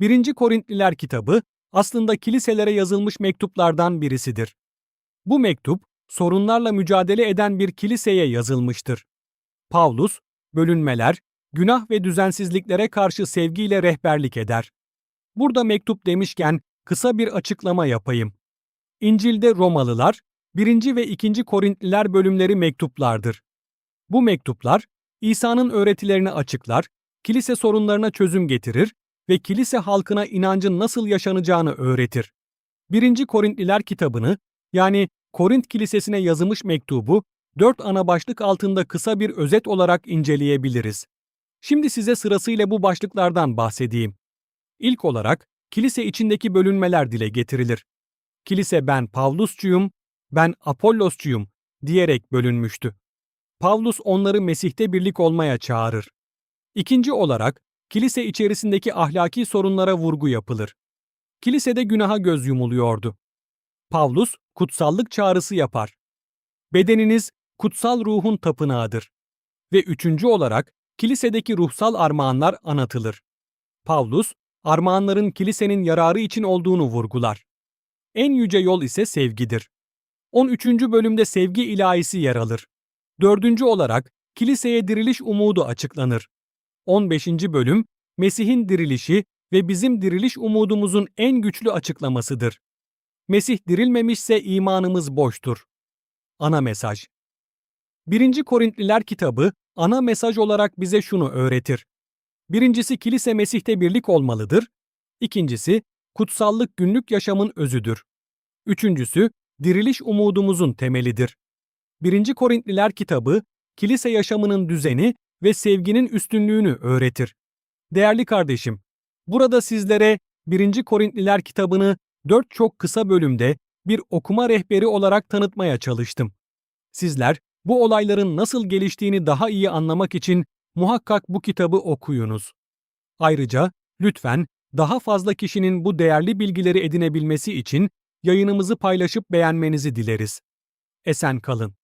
1. Korintliler kitabı aslında kiliselere yazılmış mektuplardan birisidir. Bu mektup sorunlarla mücadele eden bir kiliseye yazılmıştır. Pavlus, bölünmeler, günah ve düzensizliklere karşı sevgiyle rehberlik eder. Burada mektup demişken kısa bir açıklama yapayım. İncil'de Romalılar, 1. ve 2. Korintliler bölümleri mektuplardır. Bu mektuplar, İsa'nın öğretilerini açıklar, kilise sorunlarına çözüm getirir ve kilise halkına inancın nasıl yaşanacağını öğretir. 1. Korintliler kitabını, yani Korint Kilisesi'ne yazılmış mektubu, dört ana başlık altında kısa bir özet olarak inceleyebiliriz. Şimdi size sırasıyla bu başlıklardan bahsedeyim. İlk olarak, kilise içindeki bölünmeler dile getirilir. Kilise ben Pavlusçuyum, ben Apollosçuyum diyerek bölünmüştü. Pavlus onları Mesih'te birlik olmaya çağırır. İkinci olarak, kilise içerisindeki ahlaki sorunlara vurgu yapılır. Kilisede günaha göz yumuluyordu. Pavlus, kutsallık çağrısı yapar. Bedeniniz, kutsal ruhun tapınağıdır. Ve üçüncü olarak, kilisedeki ruhsal armağanlar anlatılır. Pavlus, armağanların kilisenin yararı için olduğunu vurgular. En yüce yol ise sevgidir. 13. bölümde sevgi ilahisi yer alır. Dördüncü olarak kiliseye diriliş umudu açıklanır. 15. bölüm Mesih'in dirilişi ve bizim diriliş umudumuzun en güçlü açıklamasıdır. Mesih dirilmemişse imanımız boştur. Ana mesaj 1. Korintliler kitabı ana mesaj olarak bize şunu öğretir. Birincisi kilise Mesih'te birlik olmalıdır. İkincisi kutsallık günlük yaşamın özüdür. Üçüncüsü diriliş umudumuzun temelidir. 1. Korintliler kitabı kilise yaşamının düzeni ve sevginin üstünlüğünü öğretir. Değerli kardeşim, burada sizlere 1. Korintliler kitabını dört çok kısa bölümde bir okuma rehberi olarak tanıtmaya çalıştım. Sizler bu olayların nasıl geliştiğini daha iyi anlamak için muhakkak bu kitabı okuyunuz. Ayrıca lütfen daha fazla kişinin bu değerli bilgileri edinebilmesi için yayınımızı paylaşıp beğenmenizi dileriz. Esen kalın.